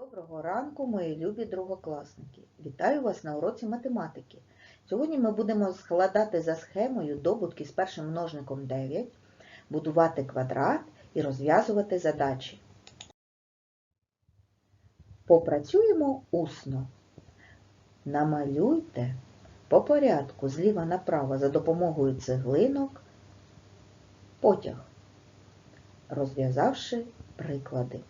Доброго ранку, мої любі другокласники! Вітаю вас на уроці математики. Сьогодні ми будемо складати за схемою добутки з першим множником 9, будувати квадрат і розв'язувати задачі. Попрацюємо усно. Намалюйте по порядку зліва направо за допомогою цеглинок потяг, розв'язавши приклади.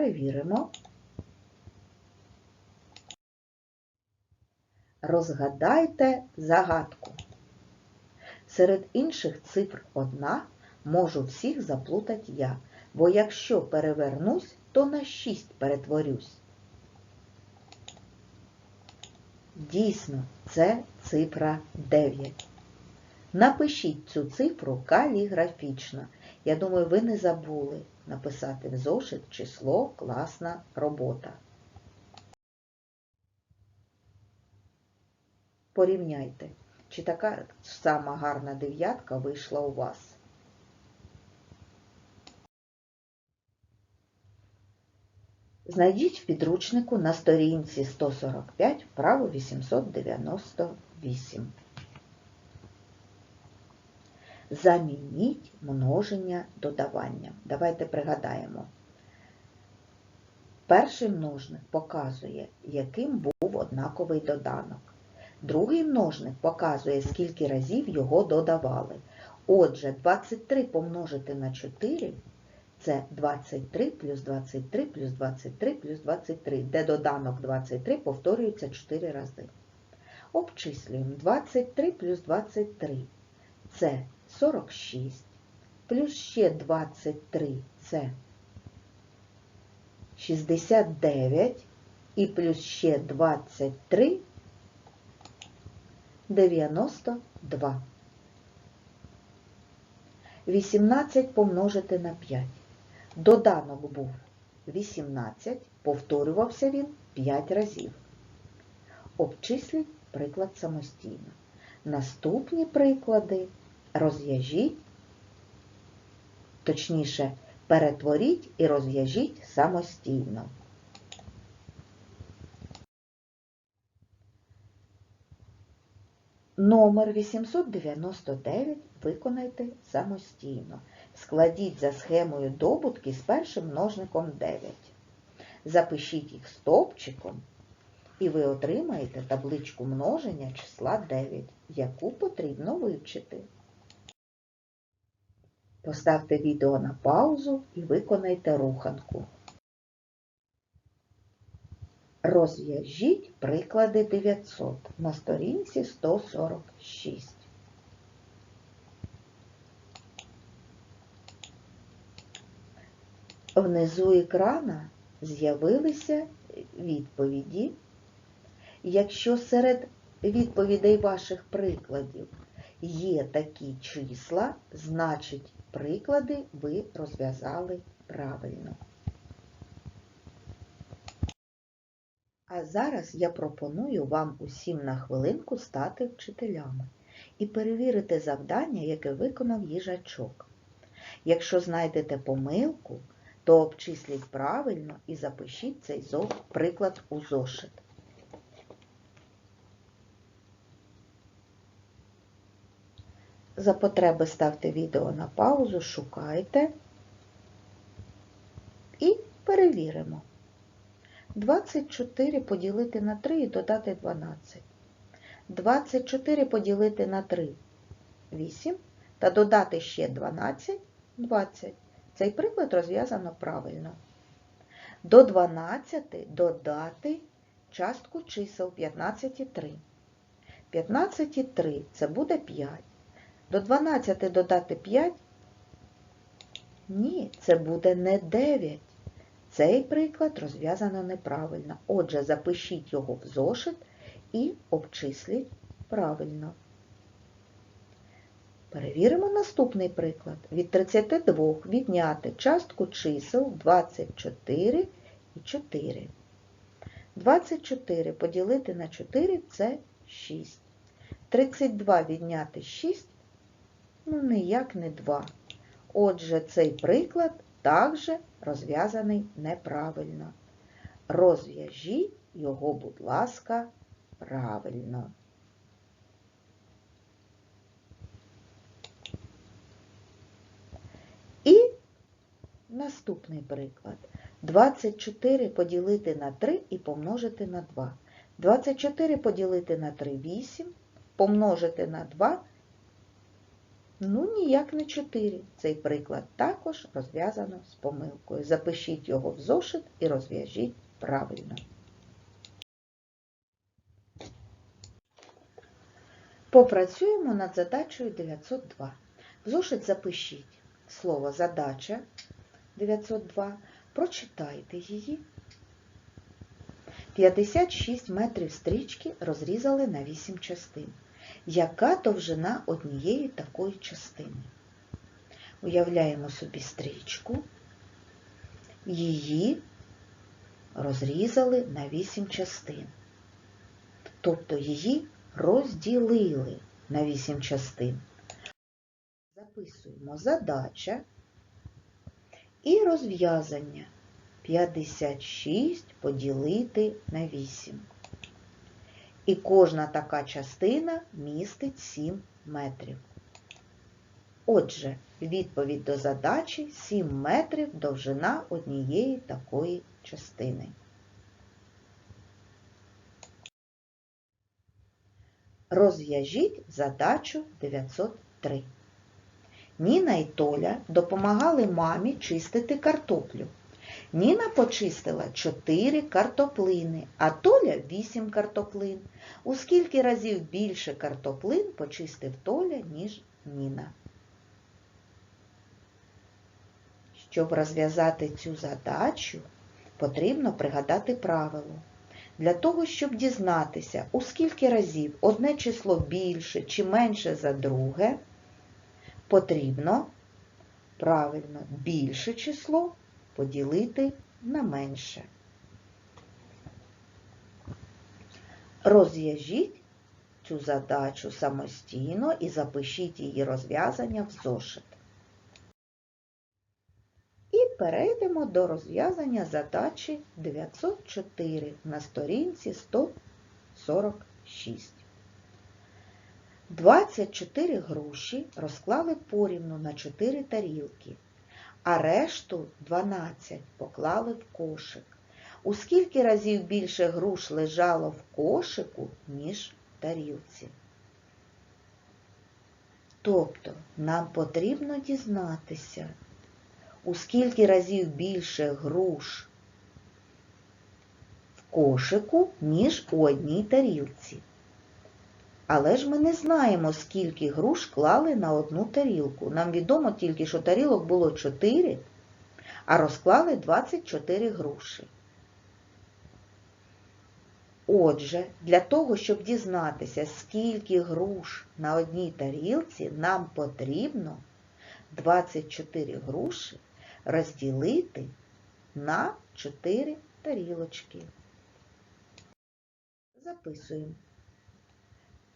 Перевіримо. Розгадайте загадку. Серед інших цифр одна можу всіх заплутать я, бо якщо перевернусь, то на 6 перетворюсь. Дійсно, це цифра 9. Напишіть цю цифру каліграфічно. Я думаю, ви не забули написати в зошит число класна робота. Порівняйте, чи така сама гарна дев'ятка вийшла у вас. Знайдіть в підручнику на сторінці 145 вправо 898. Замініть множення додаванням. Давайте пригадаємо. Перший множник показує, яким був однаковий доданок. Другий множник показує, скільки разів його додавали. Отже, 23 помножити на 4 це 23 плюс 23 плюс 23 плюс 23, де доданок 23 повторюється 4 рази. Обчислюємо 23 плюс 23 це 46, плюс ще 23 це 69, і плюс ще 23 92. 18 помножити на 5. Доданок був 18, повторювався він 5 разів. Обчисліть приклад самостійно. Наступні приклади розв'яжіть, точніше, перетворіть і розв'яжіть самостійно. Номер 899 виконайте самостійно. Складіть за схемою добутки з першим множником 9. Запишіть їх стовпчиком, і ви отримаєте табличку множення числа 9, яку потрібно вивчити. Поставте відео на паузу і виконайте руханку. Розв'яжіть приклади 900 на сторінці 146. Внизу екрана з'явилися відповіді. Якщо серед відповідей ваших прикладів є такі числа, значить приклади ви розв'язали правильно. А зараз я пропоную вам усім на хвилинку стати вчителями і перевірити завдання, яке виконав їжачок. Якщо знайдете помилку, то обчисліть правильно і запишіть цей приклад у зошит. За потреби ставте відео на паузу, шукайте і перевіримо. 24 поділити на 3 і додати 12. 24 поділити на 3 8 та додати ще 12 20. Цей приклад розв'язано правильно. До 12 додати частку чисел 15 і 3. 15 і 3 це буде 5. До 12 додати 5? Ні, це буде не 9. Цей приклад розв'язано неправильно. Отже, запишіть його в зошит і обчисліть правильно. Перевіримо наступний приклад. Від 32 відняти частку чисел 24 і 4. 24 поділити на 4 це 6. 32 відняти 6, ну ніяк не 2. Отже, цей приклад також розв'язаний неправильно. Розв'яжіть його, будь ласка, правильно. І наступний приклад. 24 поділити на 3 і помножити на 2. 24 поділити на 3 – 8, помножити на 2 – ну ніяк не 4. Цей приклад також розв'язано з помилкою. Запишіть його в зошит і розв'яжіть правильно. Попрацюємо над задачею 902. В зошит запишіть слово задача 902, прочитайте її. 56 метрів стрічки розрізали на 8 частин. Яка довжина однієї такої частини? Уявляємо собі стрічку, її розрізали на 8 частин. Тобто її розділили на 8 частин. Записуємо задача і розв'язання 56 поділити на 8. І кожна така частина містить 7 метрів. Отже, відповідь до задачі 7 метрів довжина однієї такої частини. Розв'яжіть задачу 903. Ніна і Толя допомагали мамі чистити картоплю. Ніна почистила 4 картоплини, а Толя 8 картоплин. У скільки разів більше картоплин почистив Толя, ніж Ніна. Щоб розв'язати цю задачу, потрібно пригадати правило. Для того, щоб дізнатися, у скільки разів одне число більше чи менше за друге, потрібно правильно більше число поділити на менше. Розв'яжіть цю задачу самостійно і запишіть її розв'язання в зошит. І перейдемо до розв'язання задачі 904 на сторінці 146. 24 груші розклали порівну на 4 тарілки, а решту 12 поклали в кошик. У скільки разів більше груш лежало в кошику, ніж в тарілці? Тобто нам потрібно дізнатися, у скільки разів більше груш в кошику, ніж у одній тарілці. Але ж ми не знаємо, скільки груш клали на одну тарілку. Нам відомо тільки, що тарілок було 4, а розклали 24 груші. Отже, для того, щоб дізнатися, скільки груш на одній тарілці, нам потрібно 24 груші розділити на 4 тарілочки. Записуємо.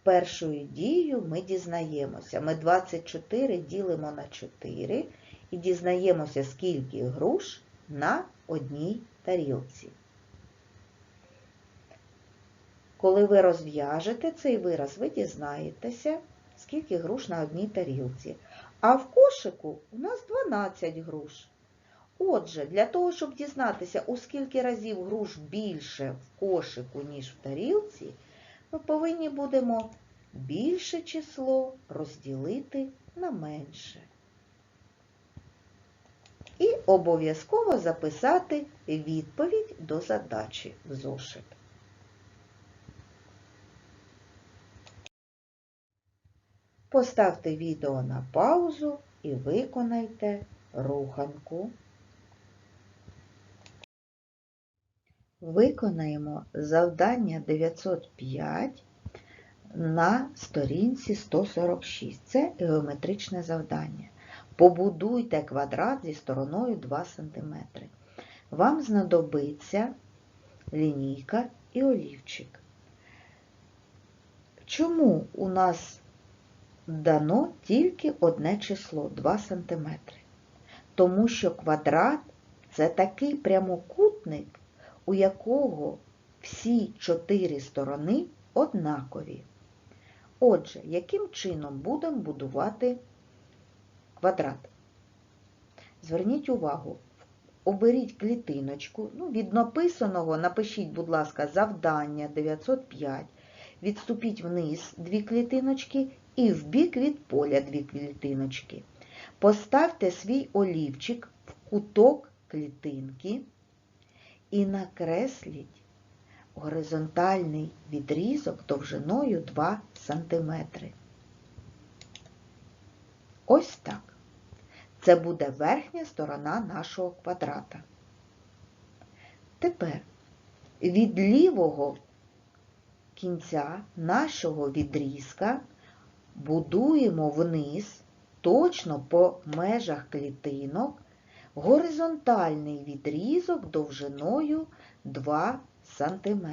Першою дією ми дізнаємося. Ми 24 ділимо на 4 і дізнаємося, скільки груш на одній тарілці. Коли ви розв'яжете цей вираз, ви дізнаєтеся, скільки груш на одній тарілці. А в кошику у нас 12 груш. Отже, для того, щоб дізнатися, у скільки разів груш більше в кошику, ніж в тарілці, ми повинні будемо більше число розділити на менше. І обов'язково записати відповідь до задачі в зошит. Поставте відео на паузу і виконайте руханку. Виконаємо завдання 905 на сторінці 146. Це геометричне завдання. Побудуйте квадрат зі стороною 2 см. Вам знадобиться лінійка і олівчик. Чому у нас дано тільки одне число 2 см? Тому що квадрат це такий прямокутник, у якого всі чотири сторони однакові. Отже, яким чином будемо будувати квадрат? Зверніть увагу, оберіть клітиночку, ну, від написаного напишіть, будь ласка, завдання 905, відступіть вниз дві клітиночки і в бік від поля дві клітиночки. Поставте свій олівчик в куток клітинки і накресліть горизонтальний відрізок довжиною 2 см. Ось так. Це буде верхня сторона нашого квадрата. Тепер від лівого кінця нашого відрізка будуємо вниз, точно по межах клітинок, горизонтальний відрізок довжиною 2 см.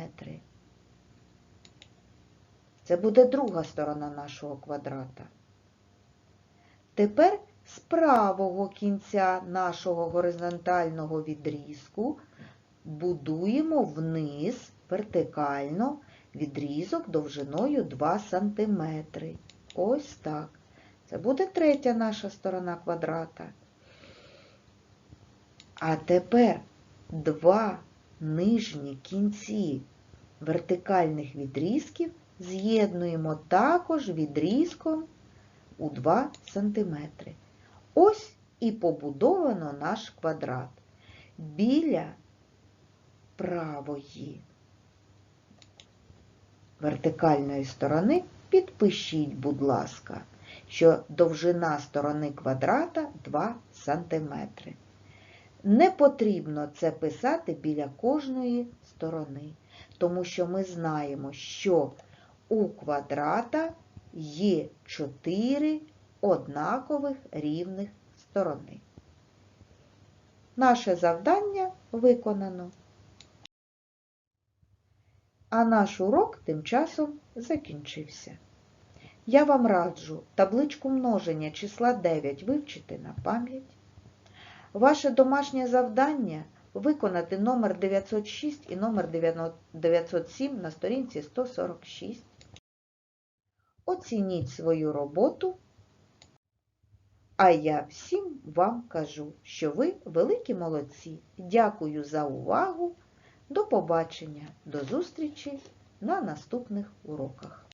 Це буде друга сторона нашого квадрата. Тепер з правого кінця нашого горизонтального відрізку будуємо вниз вертикально відрізок довжиною 2 см. Ось так. Це буде третя наша сторона квадрата. А тепер два нижні кінці вертикальних відрізків з'єднуємо також відрізком у 2 см. Ось і побудовано наш квадрат. Біля правої вертикальної сторони підпишіть, будь ласка, що довжина сторони квадрата 2 см. Не потрібно це писати біля кожної сторони, тому що ми знаємо, що у квадрата є 4 однакових рівних сторони. Наше завдання виконано. А наш урок тим часом закінчився. Я вам раджу табличку множення числа 9 вивчити на пам'ять. Ваше домашнє завдання виконати номер 906 і номер 907 на сторінці 146. Оцініть свою роботу. А я всім вам кажу, що ви великі молодці. Дякую за увагу. До побачення, до зустрічі на наступних уроках.